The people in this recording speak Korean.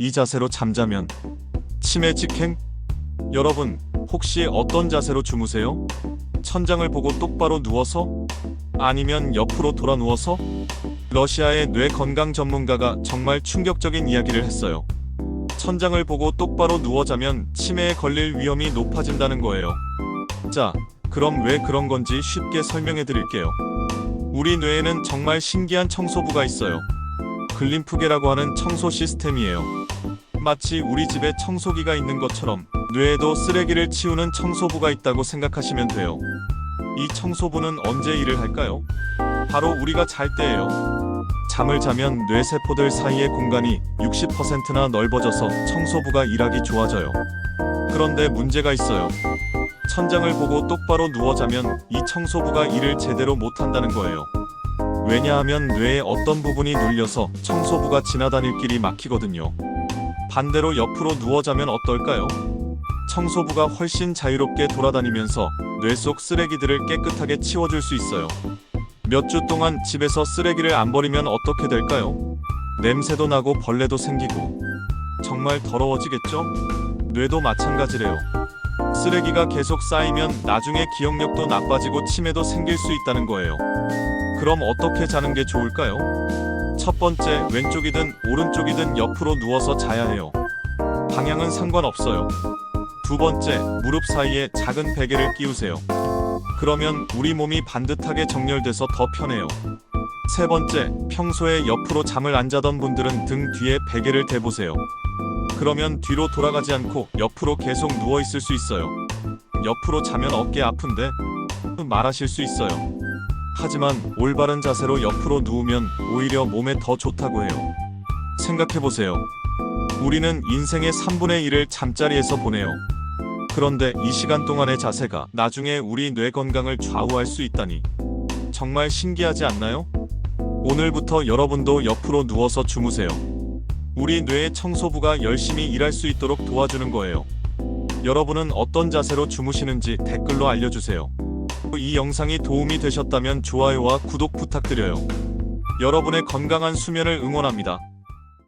이 자세로 잠자면 치매 직행? 여러분, 혹시 어떤 자세로 주무세요? 천장을 보고 똑바로 누워서? 아니면 옆으로 돌아 누워서? 러시아의 뇌 건강 전문가가 정말 충격적인 이야기를 했어요. 천장을 보고 똑바로 누워 자면 치매에 걸릴 위험이 높아진다는 거예요. 자, 그럼 왜 그런 건지 쉽게 설명해 드릴게요. 우리 뇌에는 정말 신기한 청소부가 있어요. 글림프계라고 하는 청소 시스템이에요. 마치 우리 집에 청소기가 있는 것처럼 뇌에도 쓰레기를 치우는 청소부가 있다고 생각하시면 돼요. 이 청소부는 언제 일을 할까요? 바로 우리가 잘 때예요. 잠을 자면 뇌세포들 사이의 공간이 60%나 넓어져서 청소부가 일하기 좋아져요. 그런데 문제가 있어요. 천장을 보고 똑바로 누워 자면 이 청소부가 일을 제대로 못한다는 거예요. 왜냐하면 뇌의 어떤 부분이 눌려서 청소부가 지나다닐 길이 막히거든요. 반대로 옆으로 누워 자면 어떨까요? 청소부가 훨씬 자유롭게 돌아다니면서 뇌 속 쓰레기들을 깨끗하게 치워줄 수 있어요. 몇 주 동안 집에서 쓰레기를 안 버리면 어떻게 될까요? 냄새도 나고 벌레도 생기고 정말 더러워지겠죠? 뇌도 마찬가지래요. 쓰레기가 계속 쌓이면 나중에 기억력도 나빠지고 치매도 생길 수 있다는 거예요. 그럼 어떻게 자는 게 좋을까요? 첫 번째, 왼쪽이든 오른쪽이든 옆으로 누워서 자야 해요. 방향은 상관없어요. 두 번째, 무릎 사이에 작은 베개를 끼우세요. 그러면 우리 몸이 반듯하게 정렬돼서 더 편해요. 세 번째, 평소에 옆으로 잠을 안 자던 분들은 등 뒤에 베개를 대보세요. 그러면 뒤로 돌아가지 않고 옆으로 계속 누워 있을 수 있어요. 옆으로 자면 어깨 아픈데 말하실 수 있어요. 하지만 올바른 자세로 옆으로 누우면 오히려 몸에 더 좋다고 해요. 생각해보세요. 우리는 인생의 3분의 1을 잠자리에서 보내요. 그런데 이 시간 동안의 자세가 나중에 우리 뇌 건강을 좌우할 수 있다니. 정말 신기하지 않나요? 오늘부터 여러분도 옆으로 누워서 주무세요. 우리 뇌의 청소부가 열심히 일할 수 있도록 도와주는 거예요. 여러분은 어떤 자세로 주무시는지 댓글로 알려주세요. 이 영상이 도움이 되셨다면 좋아요와 구독 부탁드려요. 여러분의 건강한 수면을 응원합니다.